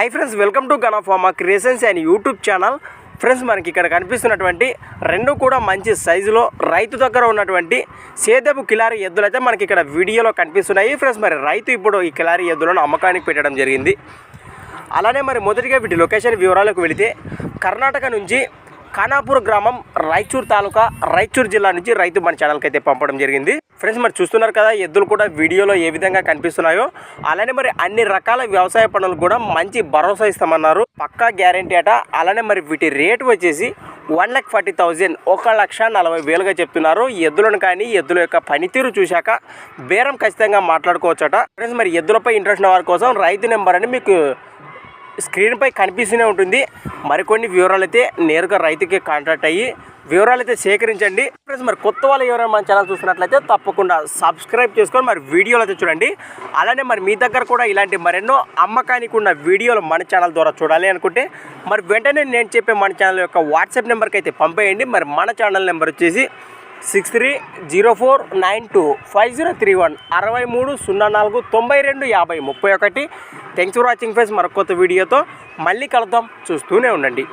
High friends welcome to గనాఫామా creations and YouTube channel friends మనకి ఇక్కడ కనిపిస్తున్నటువంటి రెండు కూడా మంచి సైజులో రైతు దగ్గర ఉన్నటువంటి సేదపు కిలారి ఎద్దులు అయితే మనకి ఇక్కడ వీడియోలో కనిపిస్తున్నాయి. ఫ్రెండ్స్ మరి రైతు ఇప్పుడు ఈ కిలారి ఎద్దులను అమ్మకానికి పెట్టడం జరిగింది. అలానే మరి మొదటిగా వీటి లొకేషన్ వివరాలకు వెళితే కర్ణాటక నుంచి ఖానాపూర్ గ్రామం రాయచూర్ తాలూకా రాయచూర్ జిల్లా నుంచి రైతు మన ఛానల్కి అయితే పంపడం జరిగింది. ఫ్రెండ్స్ మరి చూస్తున్నారు కదా ఎద్దులు కూడా వీడియోలో ఏ విధంగా కనిపిస్తున్నాయో. అలానే మరి అన్ని రకాల వ్యవసాయ పనులు కూడా మంచి భరోసా ఇస్తామన్నారు. పక్కా గ్యారంటీ అట. అలానే మరి వీటి రేటు వచ్చేసి వన్ ల్యాక్ ఫార్టీ థౌజండ్ ఒక లక్ష నలభై వేలుగా చెప్తున్నారు. ఎద్దులను కానీ ఎద్దుల యొక్క పనితీరు చూశాక బేరం ఖచ్చితంగా మాట్లాడుకోవచ్చట. ఫ్రెండ్స్ మరి ఎద్దులపై ఇంట్రెస్ట్ ఉన్న వారి కోసం రైతు నెంబర్ అని మీకు స్క్రీన్పై కనిపిస్తూనే ఉంటుంది. మరికొన్ని వివరాలు అయితే నేరుగా రైతుకి కాంటాక్ట్ అయ్యి వివరాలు అయితే సేకరించండి. ఫ్రెండ్స్ మరి కొత్త వాళ్ళు ఎవరైనా మన ఛానల్ చూస్తున్నట్లయితే తప్పకుండా సబ్స్క్రైబ్ చేసుకొని మరి వీడియోలు అయితే చూడండి. అలానే మరి మీ దగ్గర కూడా ఇలాంటి మరెన్నో అమ్మకానికి ఉన్న వీడియోలు మన ఛానల్ ద్వారా చూడాలి అనుకుంటే మరి వెంటనే నేను చెప్పే మన ఛానల్ యొక్క వాట్సాప్ నెంబర్కి అయితే పంపేయండి. మరి మన ఛానల్ నెంబర్ వచ్చేసి six three zero four nine two five zero three one అరవై మూడు సున్నా నాలుగు తొంభై రెండు యాభై ముప్పై ఒకటి థ్యాంక్స్ ఫర్ వాచింగ్ ఫ్రెండ్స్ మరొక కొత్త వీడియోతో మళ్ళీ కలుద్దాం. చూస్తూనే ఉండండి.